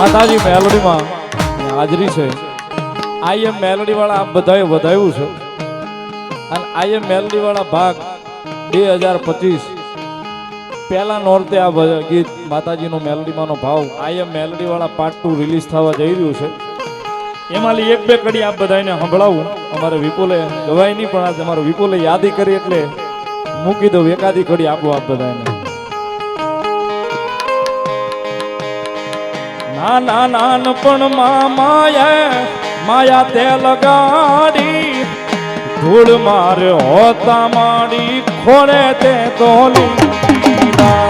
માતાજી મેલોડીમાં હાજરી છે. આઈ એમ મેલોડી વાળા બધાએ વધાવ્યું છે. અને આઈ એમ મેલોડી વાળા ભાગ બે હજાર પચીસ. પહેલા નોરતે આ ગીત માતાજીનો મેલોડીમાંનો ભાવ આઈ એમ મેલોડી વાળા પાર્ટ ટુ રિલીઝ થવા જઈ રહ્યું છે. એમાંથી એક બે કડી આપ બધાને સંભળાવું. અમારે વિપુલે ગવાય નહીં, પણ આજે અમારો વિપુલે યાદી કરી એટલે મૂકી દઉં એકાદી કડી આપો આપ બધાને નાના નાનપણમાં માયા માયા તે લગાડી. ધૂળ મારે હોતા માડી, ખોળે તે તોલી લીધા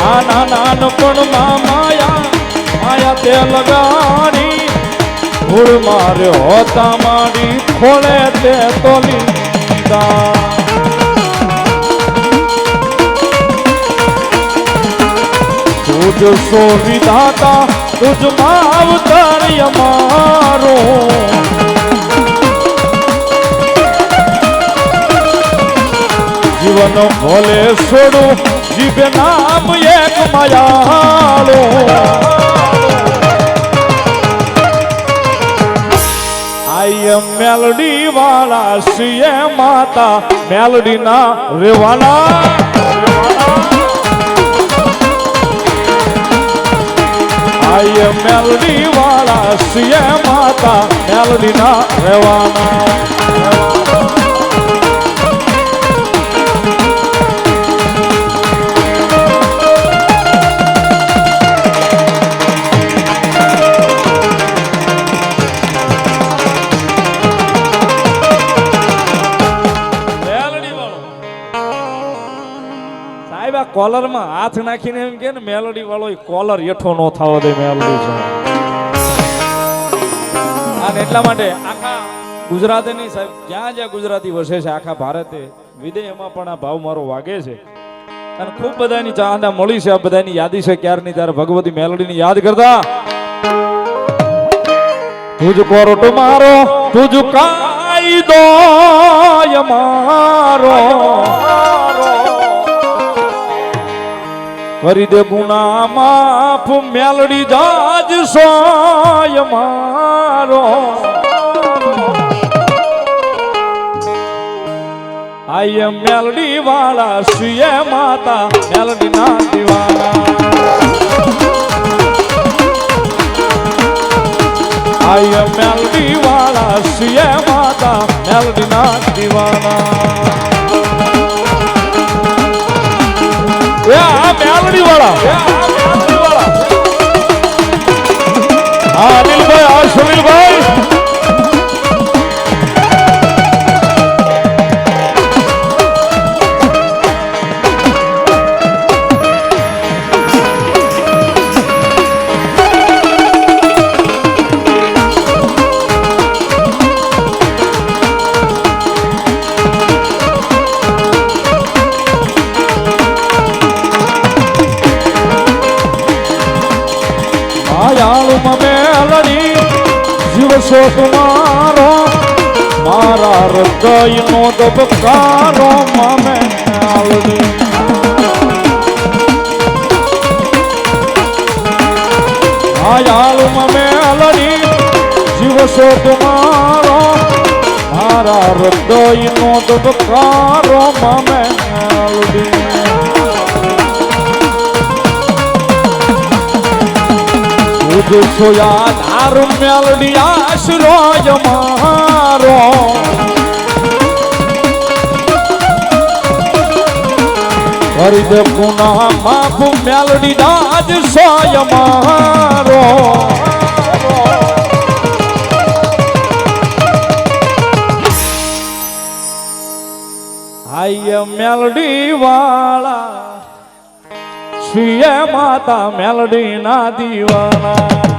નાના નાનપણમાં માયા માયા તે લગાડી. ધૂળ માર્યો હોતા માડી ખોળે તે તોલી લીધા. તુજ સો વિધાતા તુજ માવતર અમારો જીવન ભોલે છોડું, જીભે નામ એક માયાળો મેલડી વાળા સીએ માતા. મેલડી ના રેવાના. આય મેલડી વાળા સીએ માતા. મેલડી ના રેવાના. કોલરમાં હાથ નાખીને એમ કે ને મેલોડી વાળો કોલર હેઠો નો થાવો દે, મેલોડી છે. અને એટલા માટે આખા ગુજરાતની સાહેબ, જ્યાં જ્યાં ગુજરાતી વસે છે, આખા ભારતે વિદેહમાં પણ આ ભાવ મારો વાગે છે. અને ખૂબ બધાની ચાહના મળી છે, આ બધાની યાદી છે, ક્યારની ત્યારે ભગવતી મેલોડીની યાદ કરતા. તુજ તો મારો, તુજ કાયદો મારો. કરી દે ગુના માફ મેલડી જાજ સોય મારો. આય મેલડી વાળા સુએ માતા મેલડી ના દીવાના આય મેલડી વાળા સુએ માતા મેલડી ના દીવાના મેલડી વાળા હા અનિલભાઈ હા સુનિલભાઈ. માયાળુમાં મેલડી જીવશો તમારો મારા હૃદયનો દબકારો મામે મેલડી માયાળુમાં મેલડી જીવશો તમારો મારા હૃદયનો દબકારો મામે મેલડી તુજ સોયા ધાર મેલડી આશરો મારો કરી દે પુના માફ મેલડી દાજ સોય મારો આય મેલડી વાળા. છીએ માતા મેલડી ના દીવાના.